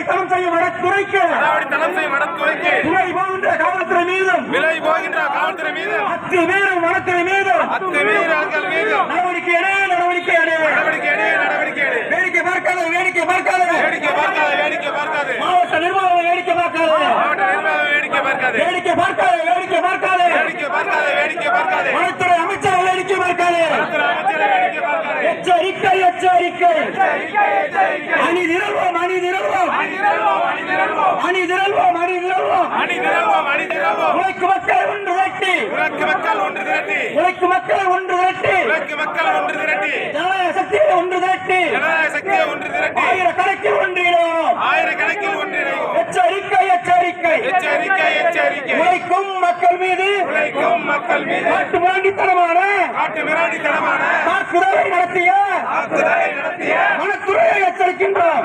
அடாவடித்தனம் செய்யும் வடத்துறைக்கு அடாவடித்தனம் செய்யும் வனத்துறைக்கு துணை போகின்ற காவல்துறை மீதும். விலை போகின்ற காவல்துறை மீது அத்துமீறும் வனத்துறை மீதும். அத்துமீறல்கள் மீது நடவடிக்கை எடு நடவடிக்கை எடு. நடவடிக்கை எடு நடவடிக்கை எடு. வேடிக்கை பார்க்காத வேடிக்கை பார்க்காத. வேடிக்கை பார்க்காத வேடிக்கை பார்க்காது. மாவட்ட நிர்வாகம் வேடிக்கை பார்க்காத. மாவட்ட நிர்வாகம் வேடிக்கை பார்க்காது. வேடிக்கை பார்க்காத வேடிக்கை பார்க்காத. வேடிக்கை பார்க்காத வேடிக்கை பார்க்காது. வனத்துறை அமைச்சர் வேடிக்கை பார்க்காத. அமைச்சரை வேடிக்கை பார்க்காது. எச்சரிக்கை எச்சரிக்கை. அணி திரள்வோம் அணி திரள்வோம் அணி திரள்வோம் அணி திரள்வோம் அணி திரள்வோம் அணி திரள்வோம் உழைக்கு மக்கள் ஒன்று திரட்டி. உலக்கு மக்கள் ஒன்று திரட்டி. உழைக்கு மக்கள் ஒன்று திரட்டி. உலக்கு மக்கள் ஒன்று திரட்டி. ஜனநாயக சக்தியை ஒன்று திரட்டி. ஜனநாயக சக்தியை ஒன்று திரட்டி. ஆயிரக்கணக்கில் ஒன்றிணைவோம். ஆயிரக்கணக்கில் ஒன்றிணைவோம். எச்சரிக்கை எச்சரிக்கை. எச்சரிக்கை எச்சரிக்கை. உழைக்கும் மக்கள் மீது உழைக்கும் மக்கள் மீது. காட்டு மிராண்டித்தனமான காட்டு மிராண்டித்தனமான தாக்குதலை நடத்திய தாக்குதலை நடத்திய வனத்துறையை எச்சரிக்கின்றோம்.